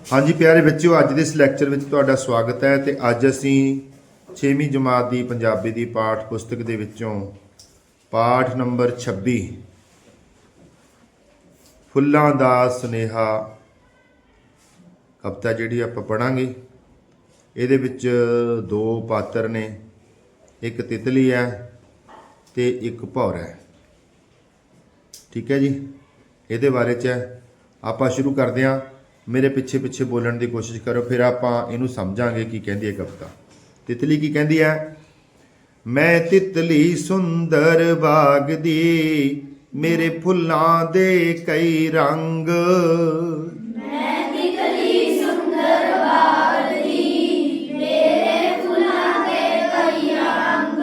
ਹਾਂਜੀ, ਪਿਆਰੇ ਬੱਚਿਓ, ਅੱਜ ਦੇ ਇਸ ਲੈਕਚਰ ਵਿੱਚ ਤੁਹਾਡਾ ਸਵਾਗਤ ਹੈ ਤੇ ਅੱਜ ਅਸੀਂ 6ਵੀਂ ਜਮਾਤ ਦੀ ਪੰਜਾਬੀ ਦੀ ਪਾਠ ਪੁਸਤਕ ਦੇ ਵਿੱਚੋਂ ਪਾਠ ਨੰਬਰ 26 ਫੁੱਲਾਂ ਦਾ ਸੁਨੇਹਾ, ਕਵਿਤਾ ਜਿਹੜੀ ਆਪਾਂ ਪੜਾਂਗੇ ਇਹਦੇ ਵਿੱਚ ਦੋ ਪਾਤਰ ਨੇ, ਇੱਕ ਤਿਤਲੀ ਹੈ ਤੇ ਇੱਕ ਭੌਰ ਹੈ। ਠੀਕ ਹੈ ਜੀ? ਇਹਦੇ ਬਾਰੇ ਚ ਆਪਾਂ ਸ਼ੁਰੂ ਕਰਦੇ ਹਾਂ। ਮੇਰੇ ਪਿੱਛੇ ਪਿੱਛੇ ਬੋਲਣ ਦੀ ਕੋਸ਼ਿਸ਼ ਕਰੋ, ਫਿਰ ਆਪਾਂ ਇਹਨੂੰ ਸਮਝਾਂਗੇ ਕੀ ਕਹਿੰਦੀ ਹੈ ਕਵਿਤਾ। ਤਿਤਲੀ ਕੀ ਕਹਿੰਦੀ ਹੈ? ਮੈਂ ਤਿਤਲੀ ਸੁੰਦਰ ਬਾਗ ਦੀ, ਮੇਰੇ ਫੁੱਲਾਂ ਦੇ ਕਈ ਰੰਗ। ਮੈਂ ਤਿਤਲੀ ਸੁੰਦਰ ਬਾਗ ਦੀ ਮੇਰੇ ਫੁੱਲਾਂ ਦੇ ਕਈ ਰੰਗ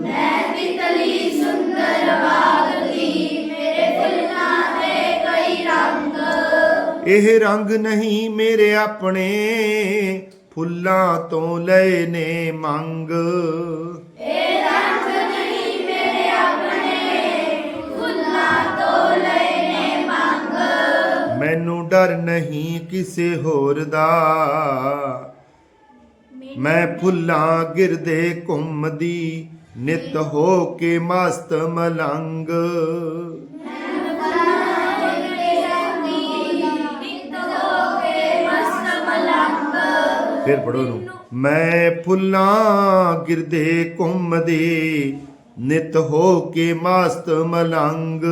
ਮੈਂ ਤਿਤਲੀ ਸੁੰਦਰ ਬਾਗ ਦੀ ਮੇਰੇ ਫੁੱਲਾਂ ਦੇ ਕਈ ਰੰਗ। ਇਹ ਰੰਗ ਨਹੀਂ ਮੇਰੇ ਆਪਣੇ ਫੁੱਲਾਂ ਤੋਂ ਲਏ ਨੇ ਮੰਗ। ਡਰ ਨਹੀਂ ਕਿਸੇ ਹੋਰ ਦਾ। ਮੈਂ ਫੁੱਲਾਂ ਗਿਰਦੇ ਘੁੰਮਦੀ, ਨਿਤ ਹੋ ਕੇ ਮਸਤ ਮਲੰਗ। ਫਿਰ ਪੜੋ ਨੂੰ ਮੈਂ ਫੁੱਲਾਂ ਗਿਰਦੇ ਘੁੰਮਦੇ, ਨਿਤ ਹੋ ਕੇ ਮਸਤ ਮਲੰਗ।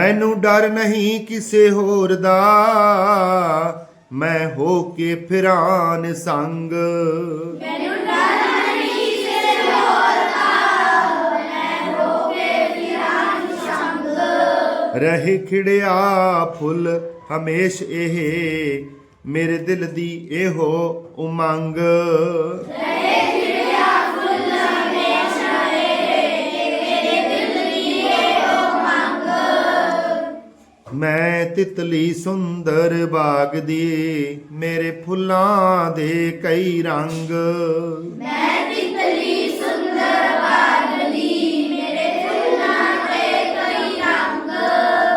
ਮੈਨੂੰ ਡਰ ਨਹੀਂ ਕਿਸੇ ਹੋਰ ਦਾ। ਮੈਂ ਹੋ ਕੇ ਫਿਰਾਂ ਸੰਗ। ਰਹੇ ਖਿੜਿਆ ਫੁੱਲ ਹਮੇਸ਼ ਇਹ। ਮੇਰੇ ਦਿਲ ਦੀ ਇਹੋ ਉਮੰਗ। ਮੈਂ ਤਿਤਲੀ ਸੁੰਦਰ ਬਾਗ ਦੀ ਮੇਰੇ ਫੁੱਲਾਂ ਦੇ ਕਈ ਰੰਗ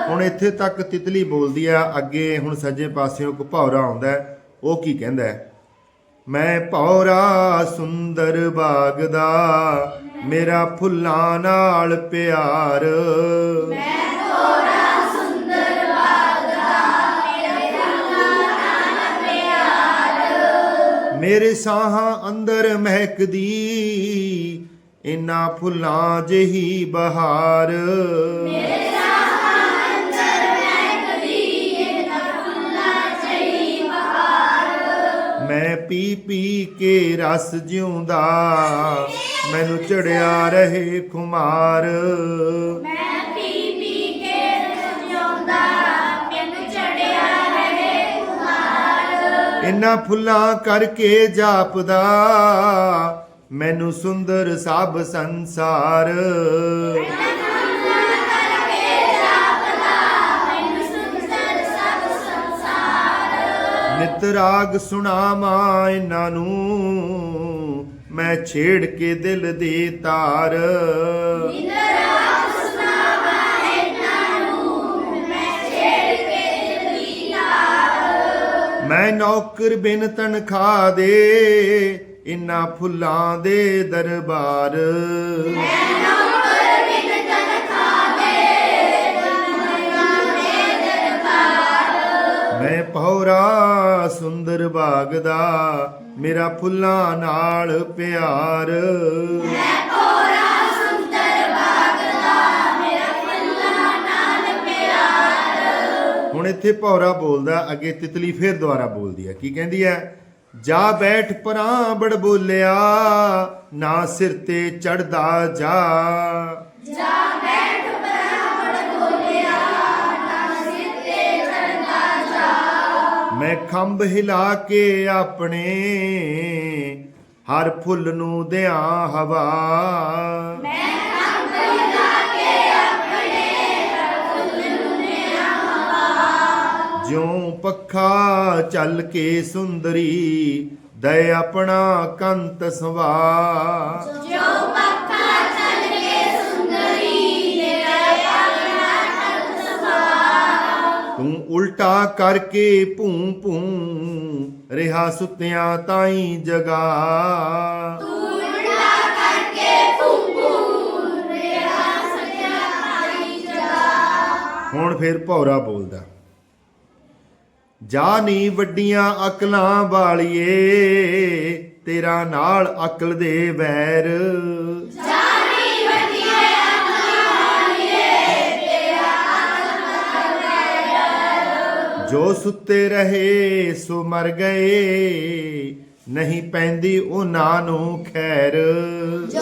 ਹੁਣ ਇੱਥੇ ਤੱਕ ਤਿਤਲੀ ਬੋਲਦੀ ਆ ਅੱਗੇ ਹੁਣ ਸੱਜੇ ਪਾਸਿਓਂ ਭੌਰਾ ਆਉਂਦਾ। ਉਹ ਕੀ ਕਹਿੰਦਾ ਹੈ? ਮੈਂ ਭੌਰਾ ਸੁੰਦਰ ਬਾਗ ਦਾ ਮੇਰਾ ਫੁੱਲਾਂ ਨਾਲ ਪਿਆਰ ਮੇਰੇ ਸਾਹਾਂ ਅੰਦਰ ਮਹਿਕਦੀ ਇਨਾ ਫੁੱਲਾਂ ਜਿਹੀ ਬਹਾਰ। ਮੈਂ ਪੀ ਪੀ ਕੇ ਰਸ ਜਿਉਂਦਾ ਮੈਨੂੰ ਚੜਿਆ ਰਹੇ ਖੁਮਾਰ। ਇਨ੍ਹਾਂ ਫੁੱਲਾਂ ਕਰਕੇ ਜਾਪਦਾ, ਮੈਨੂੰ ਸੁੰਦਰ ਸਭ ਸੰਸਾਰ। ਨਿਤ ਰਾਗ ਸੁਣਾਵਾਂ ਇਹਨਾਂ ਨੂੰ, ਮੈਂ ਛੇੜ ਕੇ ਦਿਲ ਦੇ ਤਾਰ। ਮੈਂ ਨੌਕਰ ਬਿਨ ਤਨਖਾਹ ਦੇ ਇਨਾ ਫੁੱਲਾਂ ਦੇ ਦਰਬਾਰ। ਮੈਂ ਪਹੌਰਾ ਸੁੰਦਰ ਬਾਗ ਦਾ ਮੇਰਾ ਫੁੱਲਾਂ ਨਾਲ ਪਿਆਰ। ਹੁਣ ਹੁਣ ਇੱਥੇ ਭੌਰਾ ਬੋਲਦਾ ਅੱਗੇ ਤਿਤਲੀ ਫੇਰ ਦੁਬਾਰਾ ਬੋਲਦੀ ਹੈ। ਕੀ ਕਹਿੰਦੀ ਹੈ? ਜਾ ਬੈਠ ਪਰਾਂ ਬੜ ਬੋਲਿਆ ਨਾ ਸਿਰ ਤੇ ਚੜਦਾ ਜਾ। ਮੈਂ ਖੰਭ ਹਿਲਾ ਕੇ ਆਪਣੇ ਹਰ ਫੁੱਲ ਨੂੰ ਦਿਆਂ ਹਵਾ। ਜਿਉ ਪੱਖਾ ਚੱਲ ਕੇ ਸੁੰਦਰੀ ਦਇ ਆਪਣਾ ਕੰਤ ਸਵਾ ਤੂੰ ਉਲਟਾ ਕਰਕੇ ਭੂੰ ਭੂੰ ਰਿਹਾ ਸੁੱਤਿਆਂ ਤਾਈ ਜਗਾ ਹੁਣ ਫਿਰ ਭੌਰਾ ਬੋਲਦਾ। ਜਾ ਨੀ ਵੱਡੀਆਂ ਅਕਲਾਂ ਵਾਲੀਏ ਤੇਰਾ ਨਾਲ ਅਕਲ ਦੇ ਵੈਰ। ਜੋ ਸੁੱਤੇ ਰਹੇ ਸੋ ਮਰ ਗਏ ਨਹੀਂ ਪੈਂਦੀ ਉਹਨਾਂ ਨੂੰ ਖੈਰ। ਜੋ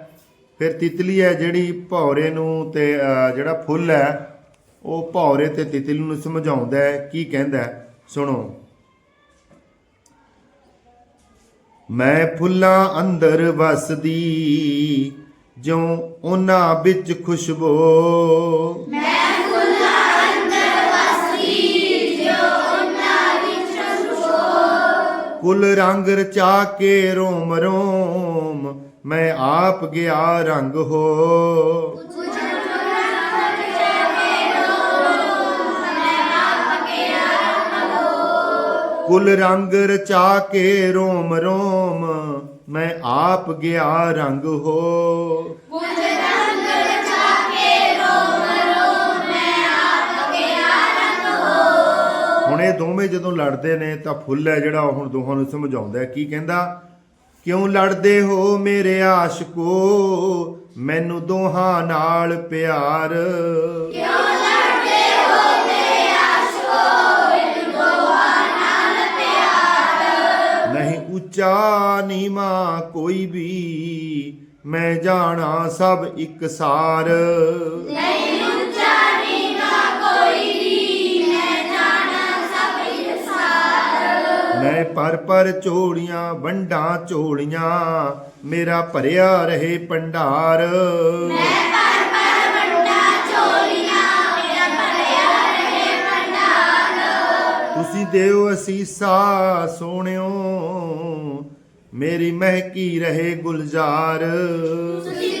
ਫਿਰ ਤਿਤਲੀ ਹੈ ਜਿਹੜੀ ਭੌਰੇ ਨੂੰ ਤੇ ਜਿਹੜਾ ਫੁੱਲ ਹੈ ਉਹ ਭੌਰੇ ਤੇ ਤਿਤਲੀ ਨੂੰ ਸਮਝਾਉਂਦਾ ਹੈ ਕੀ ਕਹਿੰਦਾ? ਸੁਣੋ। ਮੈਂ ਫੁੱਲਾਂ ਅੰਦਰ ਵਸਦੀ ਜਿਉ ਉਹਨਾਂ ਵਿੱਚ ਖੁਸ਼ਬੂ। ਕੁਲ ਰੰਗ ਰਚਾ ਕੇ ਰੋਮ ਰੋਮ ਮੈਂ ਆਪ ਗਿਆ ਰੰਗ ਹੋ। ਕੁਲ ਰੰਗ ਰਚਾ ਕੇ ਰੋਮ ਰੋਮ, ਮੈਂ ਆਪ ਗਿਆ ਰੰਗ ਹੋ। ਹੁਣ ਇਹ ਦੋਵੇਂ ਜਦੋਂ ਲੜਦੇ ਨੇ ਤਾਂ ਫੁੱਲ ਹੈ ਜਿਹੜਾ ਉਹ ਹੁਣ ਦੋਹਾਂ ਨੂੰ ਸਮਝਾਉਂਦਾ ਕੀ ਕਹਿੰਦਾ? ਕਿਉਂ ਲੜਦੇ ਹੋ ਮੇਰੇ ਆਸ਼ਕੋ ਮੈਨੂੰ ਦੋਹਾਂ ਨਾਲ ਪਿਆਰ। ਨਹੀਂ ਉੱਚਾ ਨੀਵਾ ਕੋਈ ਵੀ ਮੈਂ ਜਾਣਾ ਸਭ ਇੱਕ ਸਾਰ। ਮੈਂ ਪਰ ਪਰ ਝੋਲੀਆਂ ਵੰਡਾਂ ਝੋਲੀਆਂ ਮੇਰਾ ਭਰਿਆ ਰਹੇ ਭੰਡਾਰ। ਤੁਸੀਂ ਦਿਓ ਅਸੀਸਾ ਸੋਹਣਿਓ ਮੇਰੀ ਮਹਿਕੀ ਰਹੇ ਗੁਲਜ਼ਾਰ। ਤੁਸੀਂ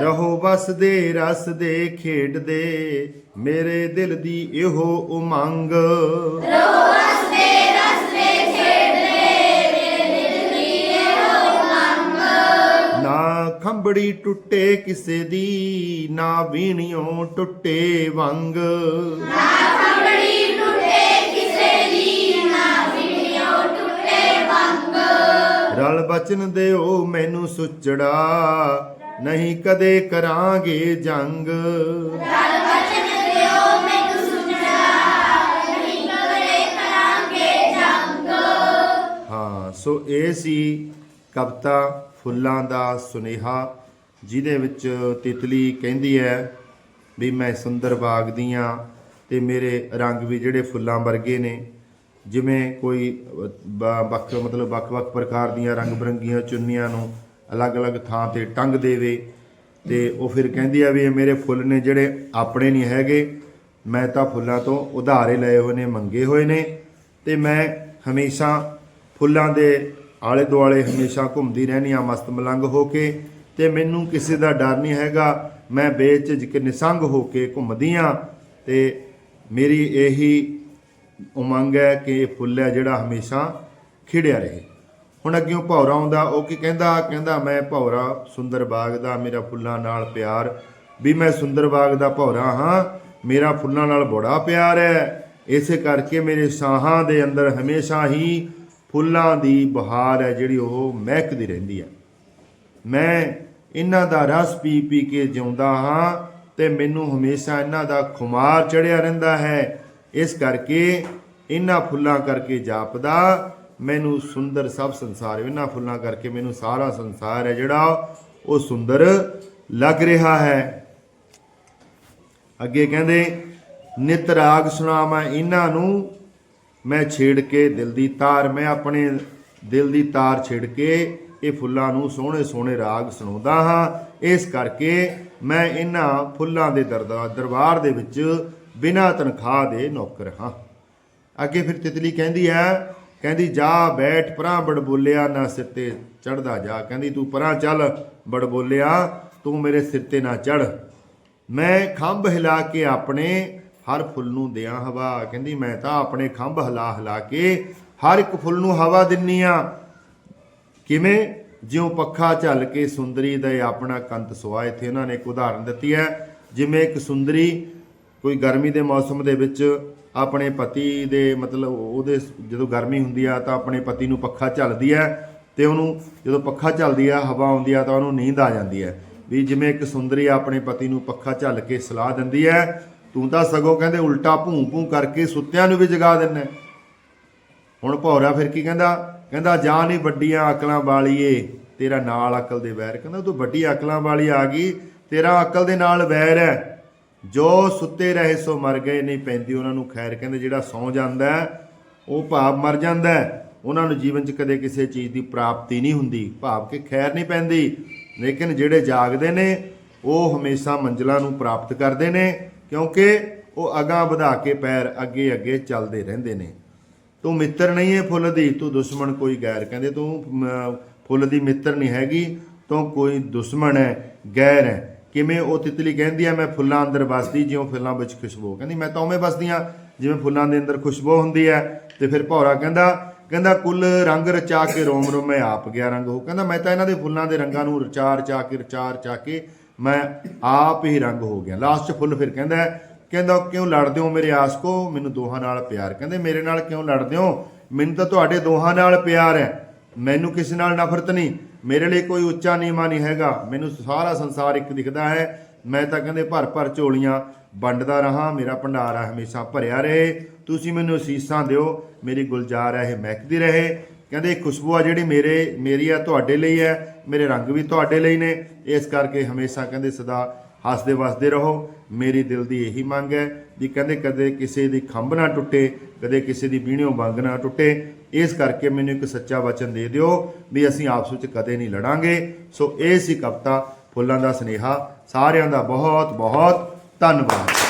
ਰਹੋ ਵਸਦੇ ਰਸ ਦੇ ਖੇਡਦੇ ਮੇਰੇ ਦਿਲ ਦੀ ਇਹੋ ਉਮੰਗ। ਨਾ ਖੰਬੜੀ ਟੁੱਟੇ ਕਿਸੇ ਦੀ ਨਾ ਵੀਣਿਓ ਟੁੱਟੇ ਵੰਗ। ਰਲ ਬਚਨ ਦਿਓ ਮੈਨੂੰ ਸੁਚੜਾ ਨਹੀਂ ਕਦੇ ਕਰਾਂਗੇ ਜੰਗ। ਹਾਂ ਸੋ ਇਹ ਸੀ ਕਵਿਤਾ ਫੁੱਲਾਂ ਦਾ ਸੁਨੇਹਾ ਜਿਹਦੇ ਵਿੱਚ ਤਿਤਲੀ ਕਹਿੰਦੀ ਹੈ ਵੀ ਮੈਂ ਸੁੰਦਰ ਬਾਗ ਦੀਆਂ ਤੇ ਮੇਰੇ ਰੰਗ ਵੀ ਜਿਹੜੇ ਫੁੱਲਾਂ ਵਰਗੇ ਨੇ। ਜਿਵੇਂ ਕੋਈ ਵੱਖ ਮਤਲਬ ਵੱਖ-ਵੱਖ ਪ੍ਰਕਾਰ ਦੀਆਂ ਰੰਗ ਬਰੰਗੀਆਂ ਚੁੰਨੀਆਂ ਨੂੰ ਅਲੱਗ-ਅਲੱਗ ਥਾਂ ਤੇ ਟੰਗ ਦੇਵੇ ਤੇ ਉਹ ਫਿਰ ਕਹਿੰਦੀ ਆ ਵੀ ਇਹ ਮੇਰੇ ਫੁੱਲ ਨੇ ਜਿਹੜੇ ਆਪਣੇ ਨਹੀਂ ਹੈਗੇ, ਮੈਂ ਤਾਂ ਫੁੱਲਾਂ ਤੋਂ ਉਧਾਰੇ ਲਏ ਹੋਏ ਨੇ, ਮੰਗੇ ਹੋਏ ਨੇ ਤੇ ਮੈਂ ਹਮੇਸ਼ਾ ਫੁੱਲਾਂ ਦੇ ਆਲੇ ਦੁਆਲੇ ਹਮੇਸ਼ਾ ਘੁੰਮਦੀ ਰਹਿੰਦੀ ਆ ਮਸਤ ਮਲੰਗ ਹੋ ਕੇ ਤੇ ਮੈਨੂੰ ਕਿਸੇ ਦਾ ਡਰ ਨਹੀਂ ਹੈਗਾ, ਮੈਂ ਬੇਝਿਜਕ ਨਿਸੰਗ ਹੋ ਕੇ ਘੁੰਮਦੀ ਆ ਤੇ ਮੇਰੀ ਇਹੀ ਉਮੰਗ ਹੈ ਕਿ ਇਹ ਫੁੱਲ ਹੈ ਜਿਹੜਾ ਹਮੇਸ਼ਾ ਖਿੜਿਆ ਰਹੇ। ਹੁਣ ਅੱਗਿਓਂ ਭੌਰਾ ਆਉਂਦਾ, ਉਹ ਕੀ ਕਹਿੰਦਾ? ਕਹਿੰਦਾ, ਮੈਂ ਭੌਰਾ ਸੁੰਦਰ ਬਾਗ ਦਾ, ਮੇਰਾ ਫੁੱਲਾਂ ਨਾਲ ਪਿਆਰ। ਵੀ ਮੈਂ ਸੁੰਦਰ ਬਾਗ ਦਾ ਭੌਰਾ ਹਾਂ, ਮੇਰਾ ਫੁੱਲਾਂ ਨਾਲ ਬੜਾ ਪਿਆਰ ਹੈ। ਇਸੇ ਕਰਕੇ ਮੇਰੇ ਸਾਹਾਂ ਦੇ ਅੰਦਰ ਹਮੇਸ਼ਾ ਹੀ ਫੁੱਲਾਂ ਦੀ ਬਹਾਰ ਹੈ, ਜਿਹੜੀ ਉਹ ਮਹਿਕਦੀ ਰਹਿੰਦੀ ਹੈ। ਮੈਂ ਇਹਨਾਂ ਦਾ ਰਸ ਪੀ ਪੀ ਕੇ ਜਿਉਂਦਾ ਹਾਂ ਤੇ ਮੈਨੂੰ ਹਮੇਸ਼ਾ ਇਹਨਾਂ ਦਾ ਖੁਮਾਰ ਚੜਿਆ ਰਹਿੰਦਾ ਹੈ। ਇਸ ਕਰਕੇ ਇਹਨਾਂ ਫੁੱਲਾਂ ਕਰਕੇ ਜਾਪਦਾ ਮੈਨੂੰ ਸੁੰਦਰ ਸਭ ਸੰਸਾਰ, ਇਹਨਾਂ ਫੁੱਲਾਂ ਕਰਕੇ ਮੈਨੂੰ ਸਾਰਾ ਸੰਸਾਰ ਹੈ ਜਿਹੜਾ ਉਹ ਸੁੰਦਰ ਲੱਗ ਰਿਹਾ ਹੈ। ਅੱਗੇ ਕਹਿੰਦੇ, ਨਿਤ ਰਾਗ ਸੁਣਾਵਾਂ ਇਹਨਾਂ ਨੂੰ, ਮੈਂ ਛੇੜ ਕੇ ਦਿਲ ਦੀ ਤਾਰ, ਮੈਂ ਆਪਣੇ ਦਿਲ ਦੀ ਤਾਰ ਛੇੜ ਕੇ ਇਹ ਫੁੱਲਾਂ ਨੂੰ ਸੋਹਣੇ ਸੋਹਣੇ ਰਾਗ ਸੁਣਾਉਂਦਾ ਹਾਂ। ਇਸ ਕਰਕੇ ਮੈਂ ਇਹਨਾਂ ਫੁੱਲਾਂ ਦੇ ਦਰਦਾ, ਦਰਬਾਰ ਦੇ ਵਿੱਚ ਬਿਨਾਂ ਤਨਖਾਹ ਦੇ ਨੌਕਰ ਹਾਂ। ਅੱਗੇ ਫਿਰ ਤਿਤਲੀ ਕਹਿੰਦੀ ਹੈ ਕਹਿੰਦੀ, ਜਾ ਬੈਠ ਪਰਾਂ ਬੜ ਬੋਲਿਆ ਨਾ ਸਿਰ ਤੇ ਚੜਦਾ ਜਾ। ਕਹਿੰਦੀ, ਤੂੰ ਪਰਾਂ ਚੱਲ, ਬੜਬੋਲਿਆ, ਤੂੰ ਮੇਰੇ ਸਿਰ ਤੇ ਨਾ ਚੜ ਮੈਂ ਖੰਭ ਹਿਲਾ ਕੇ ਆਪਣੇ ਹਰ ਫੁੱਲ ਨੂੰ ਦਿਆਂ ਹਵਾ। ਕਹਿੰਦੀ, ਮੈਂ ਤਾਂ ਆਪਣੇ ਖੰਭ ਹਿਲਾ ਹਿਲਾ ਕੇ ਹਰ ਇੱਕ ਫੁੱਲ ਨੂੰ ਹਵਾ ਦਿੰਨੀ ਆ। ਕਿਵੇਂ? ਜਿਉਂ ਪੱਖਾ ਝੱਲ ਕੇ ਸੁੰਦਰੀ ਦਾ ਆਪਣਾ ਕੰਤ ਸੁਆ। ਇੱਥੇ ਉਹਨਾਂ ਨੇ ਇੱਕ ਉਦਾਹਰਨ ਦਿੱਤੀ ਹੈ। ਜਿਵੇਂ ਇੱਕ ਸੁੰਦਰੀ ਕੋਈ ਗਰਮੀ ਦੇ ਮੌਸਮ ਦੇ ਵਿੱਚ ਆਪਣੇ ਪਤੀ ਦੇ ਮਤਲਬ ਉਹਦੇ ਜਦੋਂ ਗਰਮੀ ਹੁੰਦੀ ਆ ਤਾਂ ਆਪਣੇ ਪਤੀ ਨੂੰ ਪੱਖਾ ਝੱਲਦੀ ਹੈ ਤੇ ਉਹਨੂੰ ਜਦੋਂ ਪੱਖਾ ਝੱਲਦੀ ਆ, ਹਵਾ ਆਉਂਦੀ ਆ ਤਾਂ ਉਹਨੂੰ ਨੀਂਦ ਆ ਜਾਂਦੀ ਹੈ ਵੀ ਜਿਵੇਂ ਇੱਕ ਸੁੰਦਰੀ ਆਪਣੇ ਪਤੀ ਨੂੰ ਪੱਖਾ ਝੱਲ ਕੇ ਸਲਾਹ ਦਿੰਦੀ ਹੈ ਤੂੰ ਤਾਂ ਸਗੋਂ ਕਹਿੰਦੇ ਉਲਟਾ ਭੂੰ ਭੂੰ ਕਰਕੇ ਸੁੱਤਿਆਂ ਨੂੰ ਵੀ ਜਗਾ ਦਿੰਦਾ ਹੁਣ ਭੌਰਾ ਫਿਰ ਕੀ ਕਹਿੰਦਾ? ਕਹਿੰਦਾ ਜਾਂ ਨਹੀਂ ਵੱਡੀਆਂ ਅਕਲਾਂ ਵਾਲੀਏ, ਤੇਰਾ ਨਾਲ ਅਕਲ ਦੇ ਵੈਰ। ਕਹਿੰਦਾ, ਤੂੰ ਵੱਡੀ ਅਕਲਾਂ ਵਾਲੀ ਆ ਗਈ, ਤੇਰਾ ਅਕਲ ਦੇ ਨਾਲ ਵੈਰ ਹੈ। ਜੋ ਸੁੱਤੇ ਰਹੇ ਸੋ ਮਰ ਗਏ, ਨਹੀਂ ਪੈਂਦੀ ਉਹਨਾਂ ਨੂੰ ਖੈਰ। ਕਹਿੰਦੇ ਜਿਹੜਾ ਸੌ ਜਾਂਦਾ ਉਹ ਭਾਵ ਮਰ ਜਾਂਦਾ ਉਹਨਾਂ ਨੂੰ ਜੀਵਨ 'ਚ ਕਦੇ ਕਿਸੇ ਚੀਜ਼ ਦੀ ਪ੍ਰਾਪਤੀ ਨਹੀਂ ਹੁੰਦੀ। ਭਾਵ ਕਿ ਖੈਰ ਨਹੀਂ ਪੈਂਦੀ। ਲੇਕਿਨ ਜਿਹੜੇ ਜਾਗਦੇ ਨੇ, ਉਹ ਹਮੇਸ਼ਾ ਮੰਜ਼ਲਾਂ ਨੂੰ ਪ੍ਰਾਪਤ ਕਰਦੇ ਨੇ, ਕਿਉਂਕਿ ਉਹ ਅਗਾਂਹ ਵਧਾ ਕੇ ਪੈਰ ਅੱਗੇ ਅੱਗੇ ਚੱਲਦੇ ਰਹਿੰਦੇ ਨੇ। ਤੂੰ ਮਿੱਤਰ ਨਹੀਂ ਹੈ ਫੁੱਲ ਦੀ, ਤੂੰ ਦੁਸ਼ਮਣ ਕੋਈ ਗੈਰ। ਕਹਿੰਦੇ ਤੂੰ ਫੁੱਲ ਦੀ ਮਿੱਤਰ ਨਹੀਂ ਹੈਗੀ, ਤੂੰ ਕੋਈ ਦੁਸ਼ਮਣ ਹੈ, ਗੈਰ ਹੈ। ਕਿਵੇਂ ਉਹ ਤਿਤਲੀ ਕਹਿੰਦੀ ਹੈ ਮੈਂ ਫੁੱਲਾਂ ਅੰਦਰ ਵਸਦੀ ਜਿਉਂ ਫੁੱਲਾਂ ਵਿੱਚ ਖੁਸ਼ਬੂ। ਕਹਿੰਦੀ ਮੈਂ ਤਾਂ ਉਵੇਂ ਵਸਦੀ ਹਾਂ ਜਿਵੇਂ ਫੁੱਲਾਂ ਦੇ ਅੰਦਰ ਖੁਸ਼ਬੂ ਹੁੰਦੀ ਹੈ। ਤੇ ਫਿਰ ਭੌਰਾ ਕਹਿੰਦਾ ਕਹਿੰਦਾ ਕੁੱਲ ਰੰਗ ਰਚਾ ਕੇ ਰੋਮ ਰੋਮ ਮੈਂ ਆਪ ਗਿਆ ਰੰਗ ਹੋ। ਕਹਿੰਦਾ ਮੈਂ ਤਾਂ ਇਹਨਾਂ ਦੇ ਫੁੱਲਾਂ ਦੇ ਰੰਗਾਂ ਨੂੰ ਰਚਾ ਰਚਾ ਕੇ ਰਚਾ ਰਚਾ ਕੇ ਮੈਂ ਆਪ ਹੀ ਰੰਗ ਹੋ ਗਿਆ। ਲਾਸਟ 'ਚ ਫੁੱਲ ਫਿਰ ਕਹਿੰਦਾ ਹੈ, ਕਹਿੰਦਾ ਕਿਉਂ ਲੜਦੇ ਹੋ ਮੇਰੇ ਆਸ ਕੋ? ਮੈਨੂੰ ਦੋਹਾਂ ਨਾਲ ਪਿਆਰ। ਕਹਿੰਦੇ ਮੇਰੇ ਨਾਲ ਕਿਉਂ ਲੜਦੇ ਹੋ? ਮੈਨੂੰ ਤਾਂ ਤੁਹਾਡੇ ਦੋਹਾਂ ਨਾਲ ਪਿਆਰ ਹੈ। ਮੈਨੂੰ ਕਿਸੇ ਨਾਲ ਨਫ਼ਰਤ ਨਹੀਂ। ਮੇਰੇ ਲਈ ਕੋਈ ਉੱਚਾ ਨੀਵਾਂ ਨਹੀਂ ਹੈਗਾ। ਮੈਨੂੰ ਸਾਰਾ ਸੰਸਾਰ ਇੱਕ ਦਿਖਦਾ ਹੈ। ਮੈਂ ਤਾਂ ਕਹਿੰਦੇ ਭਰ ਭਰ ਝੋਲੀਆਂ ਵੰਡਦਾ ਰਹਾ। ਮੇਰਾ ਭੰਡਾਰਾ ਹਮੇਸ਼ਾ ਭਰਿਆ ਰਹੇ। ਤੁਸੀਂ ਮੈਨੂੰ ਅਸੀਸਾਂ ਦਿਓ। ਮੇਰੀ ਗੁਲਜ਼ਾਰ ਹੈ, ਇਹ ਮਹਿਕਦੀ ਰਹੇ। ਕਹਿੰਦੇ ਇਹ ਖੁਸ਼ਬੂ ਆ ਜਿਹੜੀ ਮੇਰੇ, ਮੇਰੀ ਆ, ਤੁਹਾਡੇ ਲਈ ਹੈ। ਮੇਰੇ ਰੰਗ ਵੀ ਤੁਹਾਡੇ ਲਈ ਨੇ। ਇਸ ਕਰਕੇ ਹਮੇਸ਼ਾ ਕਹਿੰਦੇ, ਸਦਾ ਹੱਸਦੇ ਵਸਦੇ ਰਹੋ। ਮੇਰੀ ਦਿਲ ਦੀ ਇਹੀ ਮੰਗ ਹੈ ਵੀ ਕਹਿੰਦੇ, ਕਦੇ ਕਿਸੇ ਦੀ ਖੰਭ ਨਾ ਟੁੱਟੇ, ਕਦੇ ਕਿਸੇ ਦੀ ਬੀਣਿਓਂ ਬੰਗ ਨਾ ਟੁੱਟੇ। ਇਸ ਕਰਕੇ ਮੈਨੂੰ ਇੱਕ ਸੱਚਾ ਵਚਨ ਦੇ ਦਿਓ ਵੀ ਅਸੀਂ ਆਪਸ ਵਿੱਚ ਕਦੇ ਨਹੀਂ ਲੜਾਂਗੇ। ਸੋ ਇਹ ਸੀ ਕਵਿਤਾ ਫੁੱਲਾਂ ਦਾ ਸਨੇਹਾ। ਸਾਰਿਆਂ ਦਾ ਬਹੁਤ ਬਹੁਤ ਧੰਨਵਾਦ।